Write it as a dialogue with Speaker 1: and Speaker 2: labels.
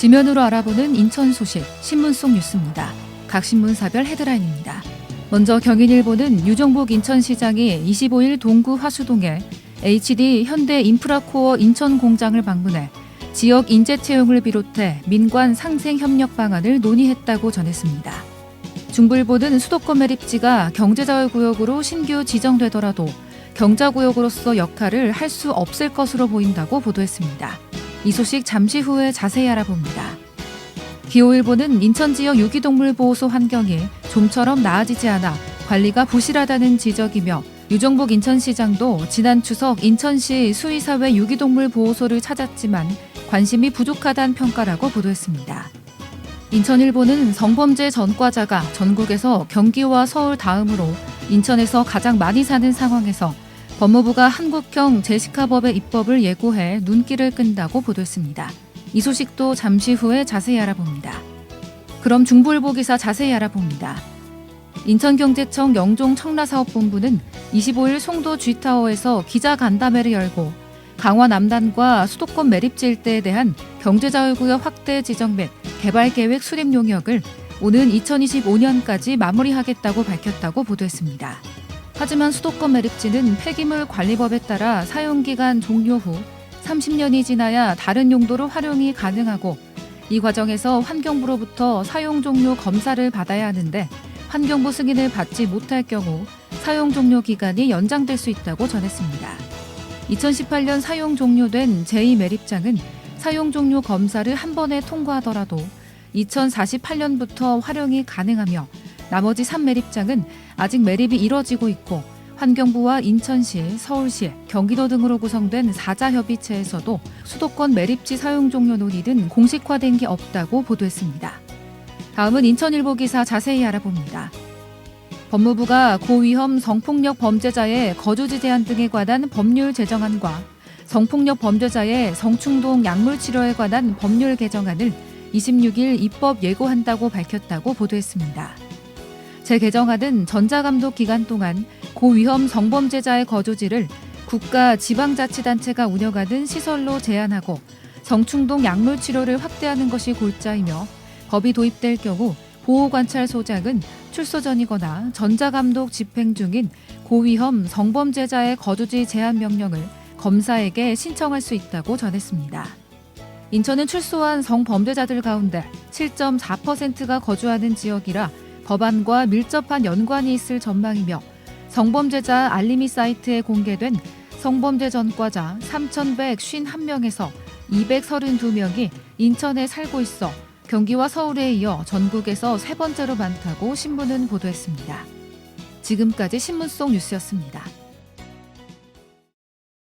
Speaker 1: 지면으로 알아보는 인천 소식 신문 속 뉴스입니다. 각 신문사별 헤드라인입니다. 먼저 경인일보는 유정복 인천시장이 25일 동구 화수동에 HD 현대 인프라코어 인천 공장을 방문해 지역 인재 채용을 비롯해 민관 상생 협력 방안을 논의했다고 전했습니다. 중부일보는 수도권 매립지가 경제자유구역으로 신규 지정되더라도 경자구역으로서 역할을 할 수 없을 것으로 보인다고 보도했습니다. 이 소식 잠시 후에 자세히 알아봅니다. 기호일보는 인천 지역 유기동물 보호소 환경이 좀처럼 나아지지 않아 관리가 부실하다는 지적이며 유정복 인천시장도 지난 추석 인천시 수의사회 유기동물 보호소를 찾았지만 관심이 부족하다는 평가라고 보도했습니다. 인천일보는 성범죄 전과자가 전국에서 경기와 서울 다음으로 인천에서 가장 많이 사는 상황에서 법무부가 한국형 제시카법의 입법을 예고해 눈길을 끈다고 보도했습니다. 이 소식도 잠시 후에 자세히 알아봅니다. 그럼 중부일보 기사 자세히 알아봅니다. 인천경제청 영종 청라사업본부는 25일 송도 G타워에서 기자 간담회를 열고 강화 남단과 수도권 매립지 일대에 대한 경제자유구역 확대 지정 및 개발 계획 수립 용역을 오는 2025년까지 마무리하겠다고 밝혔다고 보도했습니다. 하지만 수도권 매립지는 폐기물 관리법에 따라 사용기간 종료 후 30년이 지나야 다른 용도로 활용이 가능하고 이 과정에서 환경부로부터 사용 종료 검사를 받아야 하는데 환경부 승인을 받지 못할 경우 사용 종료 기간이 연장될 수 있다고 전했습니다. 2018년 사용 종료된 제2 매립장은 사용 종료 검사를 한 번에 통과하더라도 2048년부터 활용이 가능하며 나머지 3매립장은 아직 매립이 이뤄지고 있고 환경부와 인천시, 서울시, 경기도 등으로 구성된 사자협의체에서도 수도권 매립지 사용 종료 논의는 공식화된 게 없다고 보도했습니다. 다음은 인천일보 기사 자세히 알아봅니다. 법무부가 고위험 성폭력 범죄자의 거주지 제한 등에 관한 법률 제정안과 성폭력 범죄자의 성충동 약물 치료에 관한 법률 개정안을 26일 입법 예고한다고 밝혔다고 보도했습니다. 재개정안은 전자감독 기간 동안 고위험 성범죄자의 거주지를 국가 지방자치단체가 운영하는 시설로 제한하고 성충동 약물 치료를 확대하는 것이 골자이며 법이 도입될 경우 보호관찰소장은 출소 전이거나 전자감독 집행 중인 고위험 성범죄자의 거주지 제한 명령을 검사에게 신청할 수 있다고 전했습니다. 인천은 출소한 성범죄자들 가운데 7.4%가 거주하는 지역이라 법안과 밀접한 연관이 있을 전망이며 성범죄자 알림이 사이트에 공개된 성범죄 전과자 3,151명에서 232명이 인천에 살고 있어 경기와 서울에 이어 전국에서 세 번째로 많다고 신문은 보도했습니다. 지금까지 신문 속 뉴스였습니다.